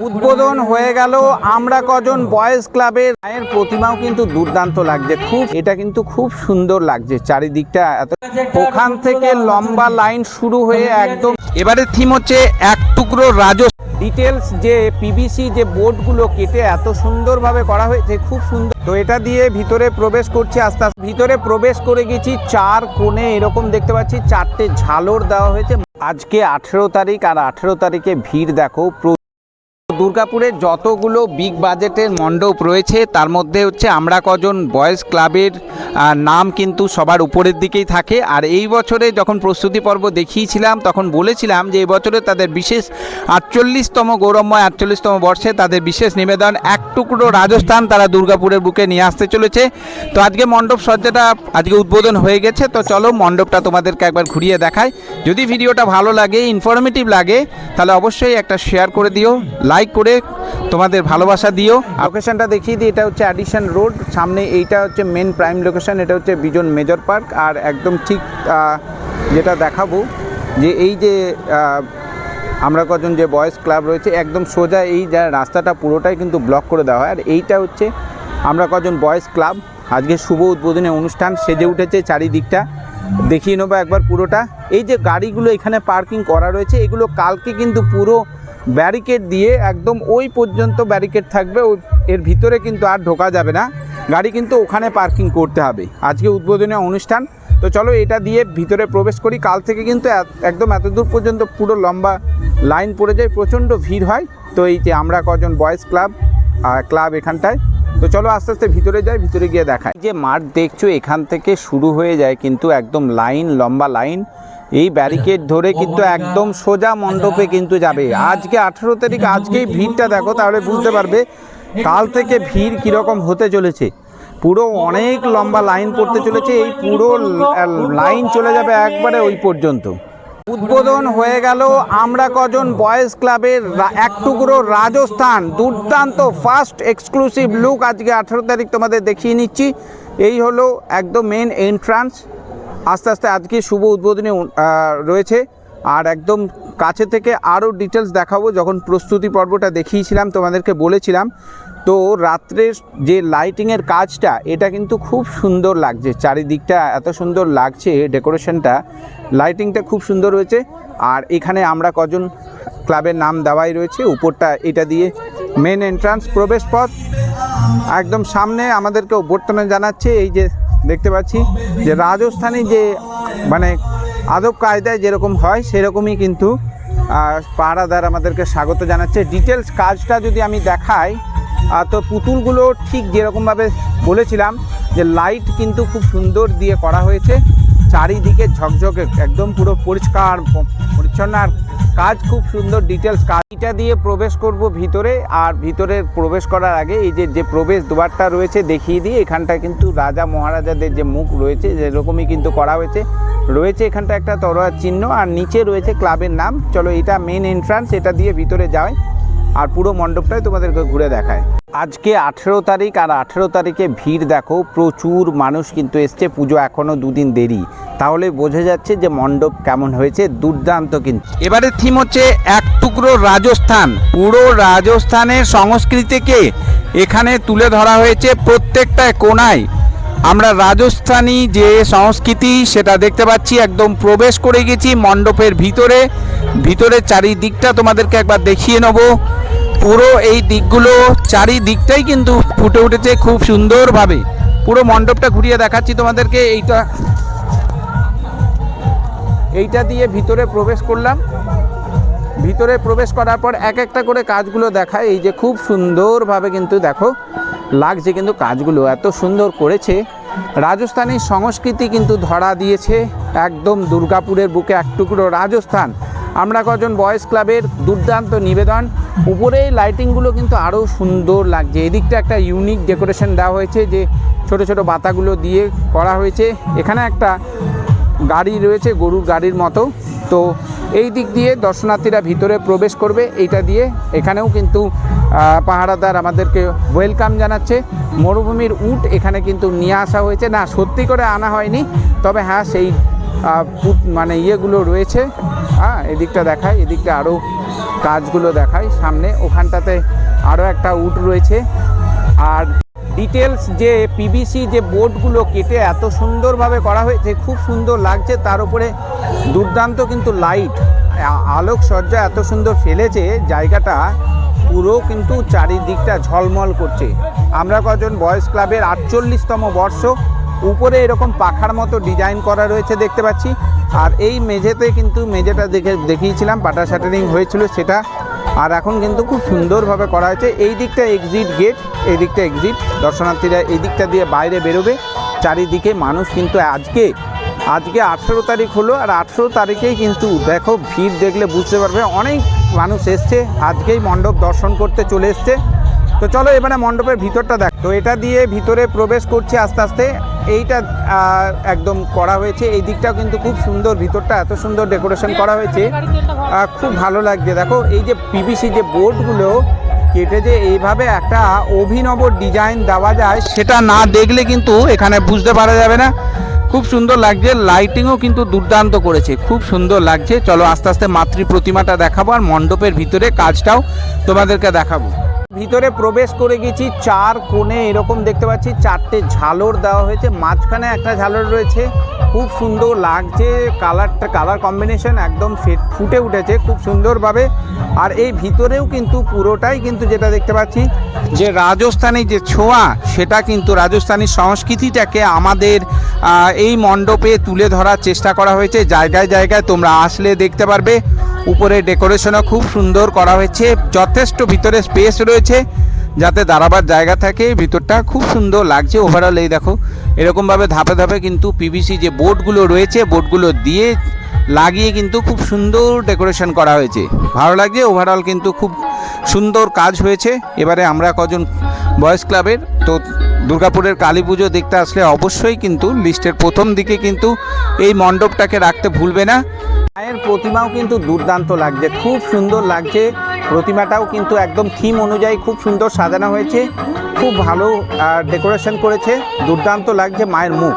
উদ্বোধন হয়ে গেল। আমরা কজন বয়েজ ক্লাবের মায়ের প্রতিমাও কিন্তু দুর্দান্ত লাগছে। খুব, এটা কিন্তু খুব সুন্দর লাগছে চারিদিকটা। এত ওখান থেকে লম্বা লাইন শুরু হয়ে একদম এবারে থিম হচ্ছে এক টুকরো রাজ ডিটেলস যে পিভিসি যে বোর্ডগুলো কেটে এত সুন্দরভাবে করা হয়েছে, খুব সুন্দর। তো এটা দিয়ে ভিতরে প্রবেশ করছি আস্তে আস্তে। ভিতরে প্রবেশ করে গেছি, চার কোণে এরকম দেখতে পাচ্ছি, চারটে ঝালর দেওয়া হয়েছে। আজকে আঠেরো তারিখ, আর আঠেরো তারিখে ভিড় দেখো প্র- দুর্গাপুরের যতগুলো বিগ বাজেটের মণ্ডপ রয়েছে, তার মধ্যে হচ্ছে আমরা কজন বয়েজ ক্লাবের নাম কিন্তু সবার উপরের দিকেই থাকে। আর এই বছরে যখন প্রস্তুতি পর্ব দেখিয়েছিলাম, তখন বলেছিলাম যে এই বছরে তাদের বিশেষ আটচল্লিশতম গৌরবময়, আটচল্লিশতম বর্ষে তাদের বিশেষ নিবেদন, এক টুকরো রাজস্থান তারা দুর্গাপুরের বুকে নিয়ে আসতে চলেছে। তো আজকে মণ্ডপ সজ্জাটা আজকে উদ্বোধন হয়ে গেছে, তো চলো মণ্ডপটা তোমাদেরকে একবার ঘুরিয়ে দেখায় যদি ভিডিওটা ভালো লাগে ইনফরমেটিভ লাগে, তাহলে অবশ্যই একটা শেয়ার করে দিও লাইক করে তোমাদের ভালোবাসা দিও। লোকেশনটা দেখিয়ে দিই, এটা হচ্ছে অ্যাডিশন রোড সামনে এইটা হচ্ছে মেন প্রাইম লোকেশন এটা হচ্ছে বিজন মেজর পার্ক আর একদম ঠিক যেটা দেখাবো, যে এই যে আমরা কজন যে বয়েজ ক্লাব রয়েছে, একদম সোজা এই যা রাস্তাটা পুরোটাই কিন্তু ব্লক করে দেওয়া হয়। আর এইটা হচ্ছে আমরা কজন বয়েজ ক্লাব আজকে শুভ উদ্বোধনী অনুষ্ঠান, সেজে উঠেছে চারিদিকটা। দেখিয়ে নেব একবার পুরোটা। এই যে গাড়িগুলো এখানে পার্কিং করা রয়েছে, এগুলো কালকে কিন্তু পুরো ব্যারিকেড দিয়ে একদম ওই পর্যন্ত ব্যারিকেড থাকবে এর ভিতরে কিন্তু আর ঢোকা যাবে না। গাড়ি কিন্তু ওখানে পার্কিং করতে হবে। আজকে উদ্বোধনী অনুষ্ঠান। তো চলো এটা দিয়ে ভিতরে প্রবেশ করি। কাল থেকে কিন্তু একদম এত দূর পর্যন্ত পুরো লম্বা লাইন পড়ে যায়, প্রচণ্ড ভিড় হয়। তো এই যে আমরা কজন বয়েজ ক্লাব ক্লাব এখানটায়। তো চলো আস্তে আস্তে ভিতরে যাই, ভিতরে গিয়ে দেখাই। যে মাঠ দেখছ, এখান থেকে শুরু হয়ে যায় কিন্তু একদম লাইন, লম্বা লাইন। এই ব্যারিকেড ধরে কিন্তু একদম সোজা মণ্ডপে কিন্তু যাবে। আজকে আঠেরো তারিখ, আজকেই ভিড়টা দেখো, তাহলে বুঝতে পারবে কাল থেকে ভিড় কীরকম হতে চলেছে। পুরো অনেক লম্বা লাইন পড়তে চলেছে, এই পুরো লাইন চলে যাবে একবারে ওই পর্যন্ত। উদ্বোধন হয়ে গেল আমরা কজন বয়েজ ক্লাবের এক টুকরো রাজস্থান। দুর্দান্ত ফার্স্ট এক্সক্লুসিভ লুক আজকে আঠেরো তারিখ তোমাদের দেখিয়ে নিচ্ছি। এই হলো একদম মেন এন্ট্রান্স আস্তে আস্তে আজকে শুভ উদ্বোধনী রয়েছে। আর একদম কাছে থেকে আরও ডিটেলস দেখাবো, যখন প্রস্তুতি পর্বটা দেখিয়েছিলাম, তোমাদেরকে বলেছিলাম। তো রাত্রের যে লাইটিংয়ের কাজটা, এটা কিন্তু খুব সুন্দর লাগছে। চারিদিকটা এত সুন্দর লাগছে ডেকোরেশনটা লাইটিংটা খুব সুন্দর হয়েছে। আর এখানে আমরা কজন ক্লাবের নাম দেওয়াই রয়েছে। উপরটা এটা দিয়ে মেন এন্ট্রান্স প্রবেশ পথ। একদম সামনে আমাদেরকে অভ্যর্থনা জানাচ্ছে, এই যে দেখতে পাচ্ছি যে রাজস্থানী যে মানে আদব কায়দায় যেরকম হয়, সেরকমই কিন্তু পাহারাদার আমাদেরকে স্বাগত জানাচ্ছে। ডিটেলস কাজটা যদি আমি দেখাই তো পুতুলগুলো ঠিক যেরকমভাবে বলেছিলাম যে লাইট কিন্তু খুব সুন্দর দিয়ে করা হয়েছে। চারিদিকে ঝকঝকে, একদম পুরো পরিষ্কার, পরিচ্ছন্ন আর কাজ খুব সুন্দর ডিটেলস কাজ। এটা দিয়ে প্রবেশ করব ভিতরে, আর ভিতরে প্রবেশ করার আগে এই যে যে প্রবেশ দুয়ারটা রয়েছে দেখিয়ে দিয়ে এখানটা কিন্তু রাজা মহারাজাদের যে মুখ রয়েছে, যেরকমই কিন্তু করা হয়েছে। রয়েছে এখানটা একটা তরোয়ার চিহ্ন, আর নিচে রয়েছে ক্লাবের নাম। চলো, এটা মেন এন্ট্রান্স এটা দিয়ে ভিতরে যায় আর পুরো মণ্ডপটাই তোমাদেরকে ঘুরে দেখায়। আজকে আঠেরো তারিখ আর আঠেরো তারিখে ভিড় দেখো, প্রচুর মানুষ কিন্তু এসছে, পুজো এখনও দুদিন দেরি। তাহলে বোঝা যাচ্ছে যে মণ্ডপ কেমন হয়েছে, দুর্দান্ত কিন্তু। এবারে থিম হচ্ছে এক টুকরো রাজস্থান। পুরো রাজস্থানের সংস্কৃতিকে এখানে তুলে ধরা হয়েছে প্রত্যেকটা কোনায় আমরা রাজস্থানী যে সংস্কৃতি, সেটা দেখতে পাচ্ছি, একদম প্রবেশ করে গেছি মণ্ডপের ভিতরে। ভিতরে চারিদিকটা তোমাদেরকে একবার দেখিয়ে নেব। পুরো এই দিকগুলো চারিদিকটাই কিন্তু ফুটে উঠেছে খুব সুন্দরভাবে। পুরো মণ্ডপটা ঘুরিয়ে দেখাচ্ছি তোমাদেরকে, এইটা এইটা দিয়ে ভিতরে প্রবেশ করলাম। ভিতরে প্রবেশ করার পর এক একটা করে কাজগুলো দেখায়। এই যে খুব সুন্দরভাবে কিন্তু দেখো, লাগছে কিন্তু কাজগুলো, এত সুন্দর করেছে। রাজস্থানের সংস্কৃতি কিন্তু ধরা দিয়েছে। একদম দুর্গাপুরের বুকে এক টুকরো রাজস্থান। আমরা কজন বয়েজ ক্লাবের দুর্দান্ত নিবেদন। উপরে লাইটিংগুলো কিন্তু আরও সুন্দর লাগছে। এদিকটা একটা ইউনিক ডেকোরেশন দেওয়া হয়েছে যে ছোট ছোট বাতাগুলো দিয়ে করা হয়েছে। এখানে একটা গাড়ি রয়েছে, গরুর গাড়ির মতো। তো এই দিক দিয়ে দর্শনার্থীরা ভিতরে প্রবেশ করবে, এইটা দিয়ে। এখানেও কিন্তু পাহারাদার আমাদেরকে ওয়েলকাম জানাচ্ছে। মরুভূমির উট এখানে কিন্তু নিয়ে আসা হয়েছে। না, সত্যি করে আনা হয়নি, তবে হ্যাঁ সেই মানে ইয়েগুলো রয়েছে। হ্যাঁ এদিকটা দেখায় এদিকটা আরও কাজগুলো দেখায় সামনে ওখানটাতে আরও একটা উড রয়েছে। আর ডিটেলস যে পিভিসি যে বোর্ডগুলো কেটে এত সুন্দরভাবে করা হয়েছে, খুব সুন্দর লাগছে। তার উপরে দুর্দান্ত কিন্তু লাইট আলোক সজ্জা এত সুন্দর ফেলেছে। জায়গাটা পুরো কিন্তু চারিদিকটা ঝলমল করছে। আমরা কজন বয়েজ ক্লাবের আটচল্লিশতম বর্ষ। উপরে এরকম পাখার মতো ডিজাইন করা রয়েছে, দেখতে পাচ্ছি। আর এই মেঝেতে কিন্তু মেঝেটা দেখে দেখিয়েছিলাম, পাটা শাটারিং হয়েছিল সেটা। আর এখন কিন্তু খুব সুন্দরভাবে করা হয়েছে। এই দিকটা এক্সিট গেট এই দিকটা এক্সিট দর্শনার্থীরা এই দিকটা দিয়ে বাইরে বেরোবে। চারিদিকে মানুষ কিন্তু আজকে আজকে আঠেরো তারিখ হলো আর আঠেরো তারিখেই কিন্তু দেখো ভিড় দেখলে বুঝতে পারবে। অনেক মানুষ এসছে, আজকেই মণ্ডপ দর্শন করতে চলে এসছে। তো চলো এবারে মণ্ডপের ভিতরটা দেখ। তো এটা দিয়ে ভিতরে প্রবেশ করছে আস্তে আস্তে। এইটা একদম করা হয়েছে। এই দিকটাও কিন্তু খুব সুন্দর, ভিতরটা এত সুন্দর ডেকোরেশন করা হয়েছে। খুব ভালো লাগছে। দেখো, এই যে পিভিসি যে বোর্ডগুলো, কেটে যে এইভাবে একটা অভিনব ডিজাইন দেওয়া যায়, সেটা না দেখলে কিন্তু এখানে বুঝতে পারা যাবে না। খুব সুন্দর লাগছে, লাইটিংও কিন্তু দুর্দান্ত করেছে। খুব সুন্দর লাগছে। চলো আস্তে আস্তে মাতৃ প্রতিমাটা দেখাবো, আর মণ্ডপের ভিতরে কাজটাও তোমাদেরকে দেখাবো। ভিতরে প্রবেশ করে গেছি, চার কোণে এরকম দেখতে পাচ্ছি, চারটে ঝালর দেওয়া হয়েছে, মাঝখানে একটা ঝালর রয়েছে। খুব সুন্দর লাগছে, কালারটা, কালার কম্বিনেশন একদম ফুটে উঠেছে খুব সুন্দরভাবে। আর এই ভিতরেও কিন্তু পুরোটাই কিন্তু যেটা দেখতে পাচ্ছি, যে রাজস্থানী যে ছোঁয়া, সেটা কিন্তু রাজস্থানী সংস্কৃতিটাকে আমাদের এই মণ্ডপে তুলে ধরার চেষ্টা করা হয়েছে। জায়গায় জায়গায় তোমরা আসলে দেখতে পারবে। উপরে ডেকোরেশনও খুব সুন্দর করা হয়েছে। যথেষ্ট ভিতরে স্পেস রয়েছে, যাতে দাঁড়াবার জায়গা থাকে। ভিতরটা খুব সুন্দর লাগছে ওভারঅল এই দেখো। এরকমভাবে ধাপে ধাপে কিন্তু পিভিসি যে বোর্ডগুলো রয়েছে বোর্ডগুলো দিয়ে লাগিয়ে কিন্তু খুব সুন্দর ডেকোরেশন করা হয়েছে। ভালো লাগছে ওভারঅল কিন্তু খুব সুন্দর কাজ হয়েছে। এবারে আমরা কজন বয়েজ ক্লাবের তো দুর্গাপুরের কালী পুজো দেখতে আসলে অবশ্যই কিন্তু লিস্টের প্রথম দিকে কিন্তু এই মণ্ডপটাকে রাখতে ভুলবে না। মায়ের প্রতিমাও কিন্তু দুর্দান্ত লাগছে, খুব সুন্দর লাগছে। প্রতিমাটাও কিন্তু একদম থিম অনুযায়ী খুব সুন্দর সাজানো হয়েছে, খুব ভালো ডেকোরেশন করেছে, দুর্দান্ত লাগছে মায়ের মুখ।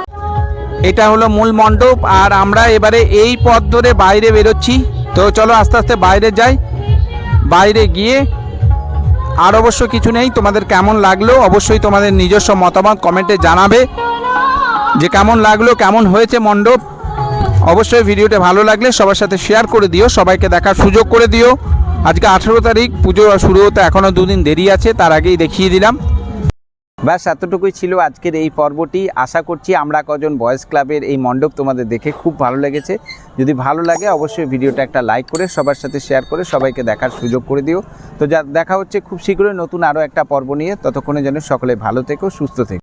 এটা হলো মূল মণ্ডপ, আর আমরা এবারে এই পথ ধরে বাইরে বেরোচ্ছি। তো চলো আস্তে আস্তে বাইরে যাই, বাইরে গিয়ে আর অবশ্য কিছু নেই, তোমাদের কেমন লাগল অবশ্যই তোমাদের নিজস্ব মতামত কমেন্টে জানাবে। যে কেমন লাগল, কেমন হয়েছে মণ্ডপ অবশ্যই ভিডিওটা ভালো লাগলে সবার সাথে শেয়ার করে দিও, সবাইকে দেখার সুযোগ করে দিও। আজকে আঠেরো তারিখ, পুজো শুরু হতে এখনও দুদিন দেরি আছে, তার আগেই দেখিয়ে দিলাম। ব্যাস, এতটুকুই ছিল আজকের এই পর্বটি। আশা করছি আমরা কজন বয়েজ ক্লাবের এই মণ্ডপ তোমাদের দেখে খুব ভালো লেগেছে। যদি ভালো লাগে, অবশ্যই ভিডিওটা একটা লাইক করে, সবার সাথে শেয়ার করে, সবাইকে দেখার সুযোগ করে দিও। তো যা, দেখা হচ্ছে খুব শীঘ্রই নতুন আরও একটা পর্ব নিয়ে। ততক্ষণে যেন সকলে ভালো থেকো, সুস্থ থেকো।